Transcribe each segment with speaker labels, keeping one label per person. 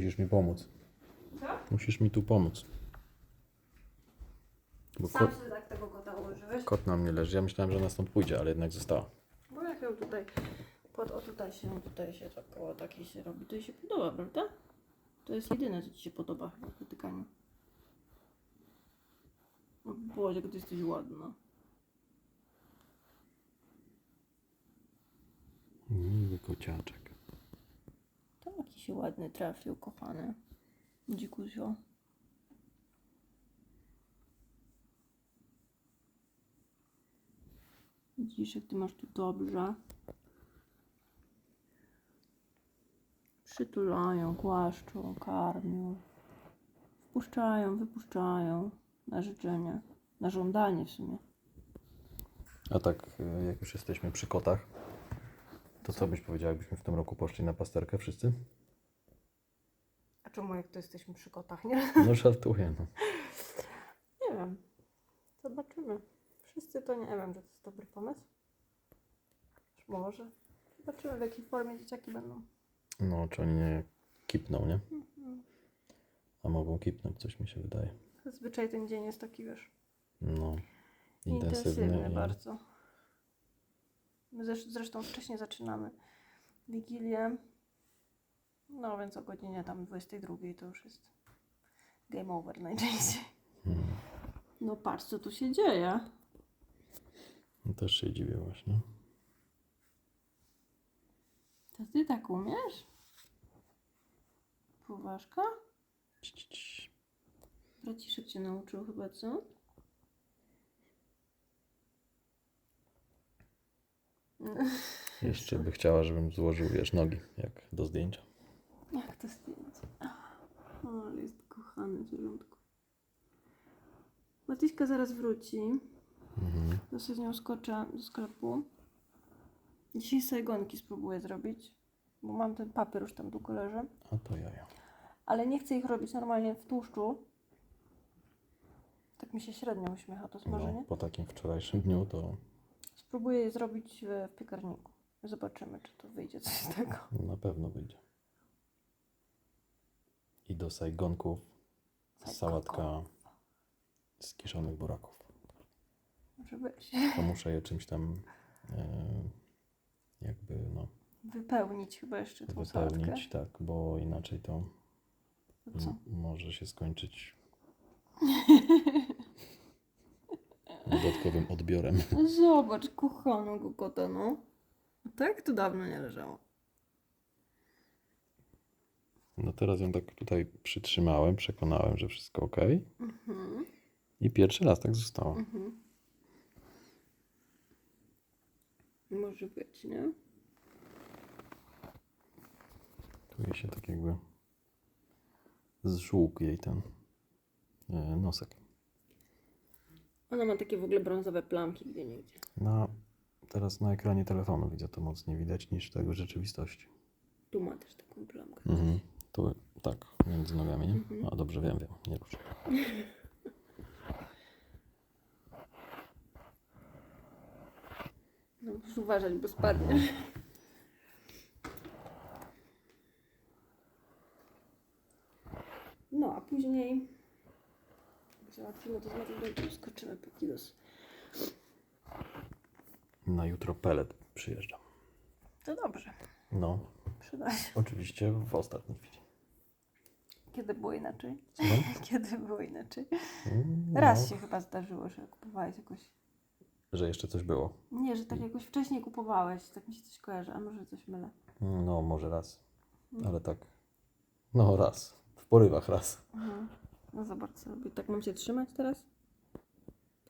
Speaker 1: Musisz mi pomóc.
Speaker 2: Co?
Speaker 1: Musisz mi tu pomóc. Bo
Speaker 2: Sam
Speaker 1: kot,
Speaker 2: sobie tak tego kota ułożyłeś?
Speaker 1: kot na mnie leży. Ja myślałem, że ona stąd pójdzie, ale jednak została.
Speaker 2: Bo jak ją tutaj, pod, o tutaj się, tutaj się tak koło takiej się robi, to jej się podoba, prawda? To jest jedyne, co Ci się podoba chyba w dotykaniu. O Boże, jak Ty jesteś ładna.
Speaker 1: Miły kociaczek.
Speaker 2: Się ładny trafił, kochany. Dzikusio. Widzisz, jak ty masz tu dobrze. Przytulają, głaszczą, karmią. Wpuszczają, wypuszczają na życzenie. Na żądanie w sumie.
Speaker 1: A tak, y, jak już jesteśmy przy kotach, to co byś powiedział, jakbyśmy w tym roku poszli na pasterkę wszyscy?
Speaker 2: A czemu jak to jesteśmy przy kotach, nie?
Speaker 1: No żartuję, no.
Speaker 2: Nie wiem. Zobaczymy. Wszyscy to nie wiem, czy to jest dobry pomysł. Może. Zobaczymy, w jakiej formie dzieciaki będą.
Speaker 1: No, czy oni nie kipną, nie? A mogą kipnąć, coś mi się wydaje.
Speaker 2: Zazwyczaj ten dzień jest taki, wiesz,
Speaker 1: No,
Speaker 2: intensywny,
Speaker 1: intensywny. i-
Speaker 2: bardzo. My zresz- zresztą wcześniej zaczynamy Wigilię. No więc o godzinie tam 22 to już jest game over najczęściej.
Speaker 1: Hmm.
Speaker 2: No patrz, co tu się dzieje.
Speaker 1: No, Też się dziwię właśnie.
Speaker 2: To ty tak umiesz? Poważka?
Speaker 1: Ci, ci, ci.
Speaker 2: Braciszek cię nauczył chyba, co?
Speaker 1: Jeszcze by chciała, żebym złożył, wiesz, nogi, jak do zdjęcia.
Speaker 2: To zdjęcie? O, ale jest kochany zwierzątko. Matyśka zaraz wróci.
Speaker 1: Mhm.
Speaker 2: Sobie z nią skoczę do sklepu. Dzisiaj sajgonki spróbuję zrobić, bo mam ten papier już tam długo leży.
Speaker 1: A to jaja.
Speaker 2: Ale nie chcę ich robić normalnie w tłuszczu. Tak mi się średnio uśmiecha to
Speaker 1: No,
Speaker 2: smażenie.
Speaker 1: po takim wczorajszym dniu to
Speaker 2: Spróbuję je zrobić w w piekarniku. Zobaczymy, czy to wyjdzie coś z tego.
Speaker 1: na pewno wyjdzie. I do sajgonków sałatka z kiszonych buraków.
Speaker 2: Może być.
Speaker 1: To muszę je czymś tam e, jakby no,
Speaker 2: Wypełnić chyba jeszcze tą sałatkę.
Speaker 1: wypełnić, tak, bo inaczej to
Speaker 2: co?
Speaker 1: może się skończyć dodatkowym odbiorem.
Speaker 2: No Zobacz, kochanego kota, no. Tak to dawno nie leżało.
Speaker 1: No teraz ją tak tutaj przytrzymałem, przekonałem, że wszystko ok.
Speaker 2: Mhm,
Speaker 1: I pierwszy raz tak zostało.
Speaker 2: mhm. Może być, nie?
Speaker 1: Tu jej się tak jakby zżółkł jej ten e, nosek.
Speaker 2: Ona ma takie w ogóle brązowe plamki gdzie niegdzie.
Speaker 1: No, teraz na ekranie telefonu widzę to mocniej widać niż tego w rzeczywistości.
Speaker 2: Tu ma też taką plamkę.
Speaker 1: Mhm. Tu, tak, między nogami, nie?
Speaker 2: Mhm.
Speaker 1: A dobrze wiem, wiem, nie ruszę.
Speaker 2: No, musisz uważać, bo spadnie. No, a później załatwimy to znowu to skoczymy po kilos.
Speaker 1: Na jutro pelet przyjeżdża.
Speaker 2: To dobrze,
Speaker 1: No,
Speaker 2: przyda się.
Speaker 1: oczywiście w ostatniej chwili.
Speaker 2: Kiedy było inaczej?
Speaker 1: Co?
Speaker 2: Kiedy było inaczej?
Speaker 1: Mm,
Speaker 2: Raz
Speaker 1: no,
Speaker 2: się chyba zdarzyło, że kupowałeś jakoś.
Speaker 1: Że jeszcze coś było.
Speaker 2: Nie, że tak jakoś wcześniej kupowałeś, tak mi się coś kojarzy, a może coś mylę.
Speaker 1: No, może raz.
Speaker 2: Mm.
Speaker 1: Ale tak. No, raz. W porywach raz.
Speaker 2: Mhm. No zobacz sobie. Tak mam się trzymać teraz?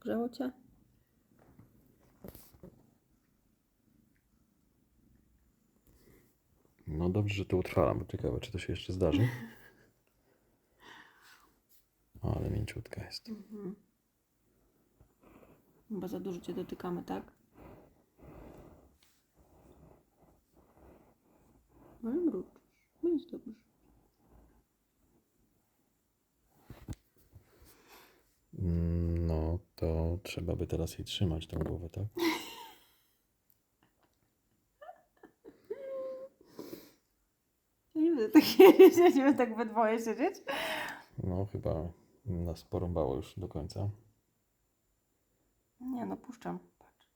Speaker 2: Grzało cię?
Speaker 1: No dobrze, że to utrwalam, bo ciekawe, czy to się jeszcze zdarzy. Ale mięciutka jest.
Speaker 2: Mhm. Chyba za dużo cię dotykamy, tak? No i mruczysz. No jest dobrze.
Speaker 1: No, to trzeba by teraz jej trzymać tą głowę, tak?
Speaker 2: Ja nie będę wtedy takie siedzimy tak we dwoje siedzieć?
Speaker 1: No chyba nas porąbało już do końca.
Speaker 2: Nie no, puszczam. Patrz.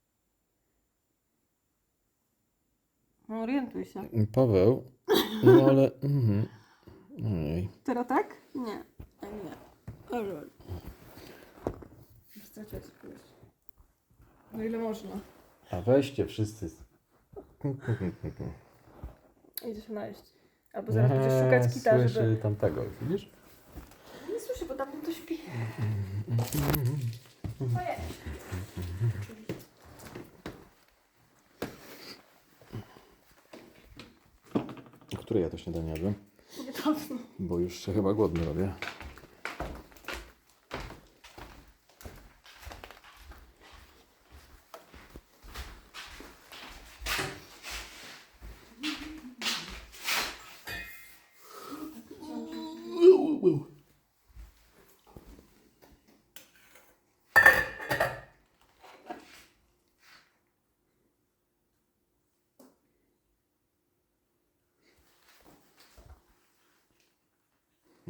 Speaker 2: No orientuj się.
Speaker 1: Paweł, no ale... Mhm. Ojej.
Speaker 2: Teraz tak? Nie. Nie. Ale. Straciłeś. No ile można?
Speaker 1: A weźcie wszyscy.
Speaker 2: Idzie się najeść. Albo zaraz będziesz szukać kita,
Speaker 1: słyszy
Speaker 2: żeby...
Speaker 1: tamtego, widzisz?
Speaker 2: Nie słyszę, bo tam to śpi. Ojej.
Speaker 1: Które ja to śniadanie jadłem? Bo już się chyba głodny robię.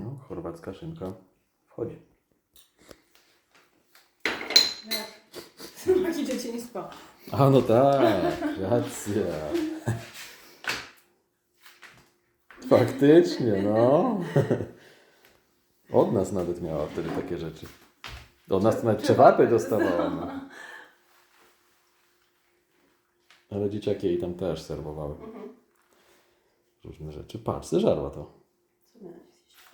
Speaker 1: No, chorwacka szynka wchodzi.
Speaker 2: Smaki dzieci nie spał.
Speaker 1: A no tak, racja. Faktycznie, no. Od nas nawet miała wtedy takie rzeczy. Od nas nawet czewapy dostawała. No. Ale dzieciaki jej tam też serwowały. Różne rzeczy. Patrz, zeżarła to.
Speaker 2: Co miałeś?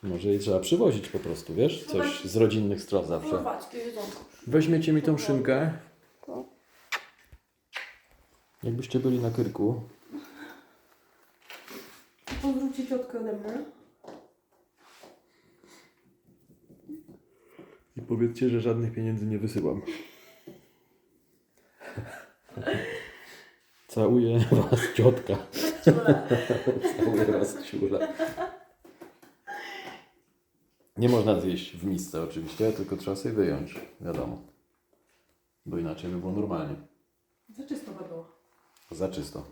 Speaker 1: Może jej trzeba przywozić po prostu, wiesz? Coś z rodzinnych stron zawsze.
Speaker 2: Jedzonko.
Speaker 1: Weźmiecie mi tą szynkę.
Speaker 2: Tak.
Speaker 1: Jakbyście byli na Kyrku,
Speaker 2: Pozdrówcie ciotkę ode mnie.
Speaker 1: I powiedzcie, że żadnych pieniędzy nie wysyłam. Całuję was ciotka. Całuję was ciula. Nie można zjeść w misce oczywiście, tylko trzeba sobie wyjąć, wiadomo. Bo inaczej by było normalnie.
Speaker 2: Za czysto by było.
Speaker 1: Za czysto.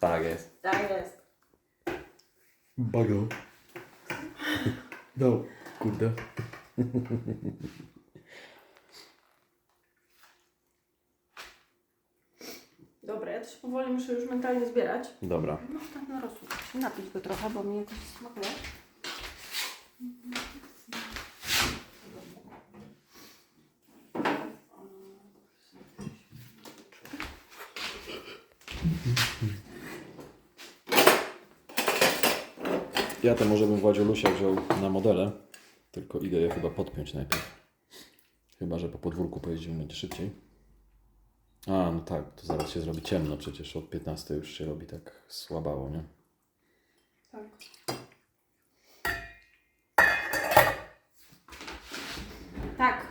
Speaker 1: Tak jest.
Speaker 2: Tak jest.
Speaker 1: Bago. No, kurde.
Speaker 2: Dobra, ja to się powoli muszę już mentalnie zbierać.
Speaker 1: Dobra.
Speaker 2: No tak narosło. Napić go trochę, bo mnie coś smakuje.
Speaker 1: Ja to może bym Władziolusia wziął na modele, tylko idę je chyba podpiąć najpierw. Chyba, że po podwórku pojeździmy będzie szybciej. A, no tak, to zaraz się zrobi ciemno, przecież od 15 już się robi tak słabało, nie?
Speaker 2: Tak. Tak.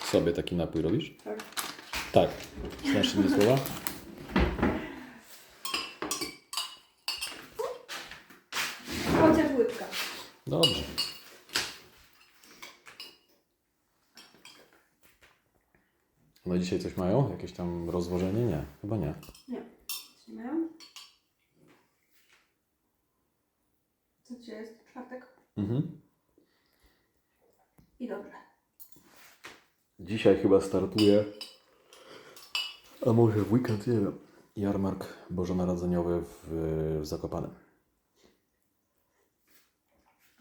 Speaker 1: Sobie taki napój robisz?
Speaker 2: Tak.
Speaker 1: Tak. Znasz inne słowa?
Speaker 2: Chociaż łydka.
Speaker 1: Dobrze. No dzisiaj coś mają? Jakieś tam rozwożenie? Nie, chyba nie.
Speaker 2: Nie. Nic nie mają. Co dzisiaj jest? Czwartek?
Speaker 1: Mhm.
Speaker 2: I dobrze.
Speaker 1: Dzisiaj chyba startuje, a może w weekend, nie wiem, jarmark bożonarodzeniowy w, w Zakopanem.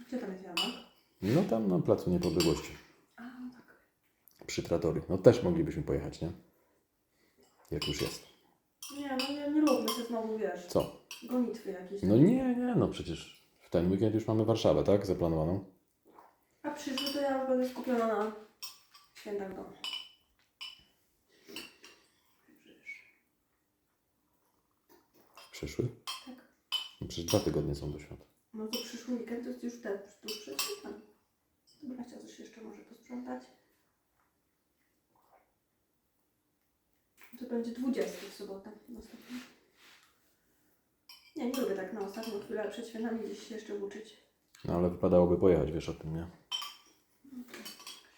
Speaker 2: Gdzie tam jest jarmark?
Speaker 1: No tam na Placu Niepodległości,
Speaker 2: A, no tak.
Speaker 1: przy Trattorii. No też moglibyśmy pojechać, nie? Jak już jest.
Speaker 2: Nie, no nie, nie róbmy się znowu, wiesz,
Speaker 1: Co?
Speaker 2: gonitwy jakieś.
Speaker 1: No nie, nie, no przecież ten weekend już mamy Warszawę, tak? Zaplanowaną.
Speaker 2: A przyszły to ja już będę skupiona na świętach domu.
Speaker 1: Przyszły?
Speaker 2: Tak.
Speaker 1: No przecież dwa tygodnie są do świąt.
Speaker 2: No to przyszły weekend to jest już ten, tuż przed świętami. Dobra, chciała coś jeszcze może posprzątać. To będzie 20 w sobotę. Nie, nie lubię tak na ostatnią chwilę przed świętami gdzieś się jeszcze uczyć.
Speaker 1: No ale wypadałoby pojechać, wiesz o tym, nie?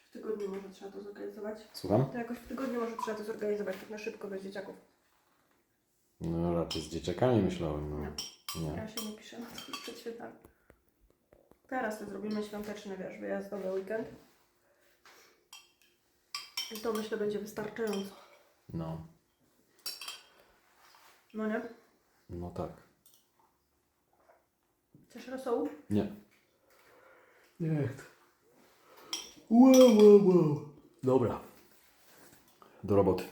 Speaker 2: W tygodniu może trzeba to zorganizować.
Speaker 1: Słucham?
Speaker 2: To jakoś w tygodniu może trzeba to zorganizować, tak na szybko bez dzieciaków.
Speaker 1: No raczej z dzieciakami myślałem. No. Nie.
Speaker 2: Ja się nie piszę na to już przed świętami. Teraz to zrobimy świąteczny, wiesz, wyjazdowy weekend. I to myślę będzie wystarczająco.
Speaker 1: No.
Speaker 2: No nie?
Speaker 1: No tak.
Speaker 2: Chcesz rosołu?
Speaker 1: Nie. Nie chcę. Wow, wow, wow. Dobra. Do roboty.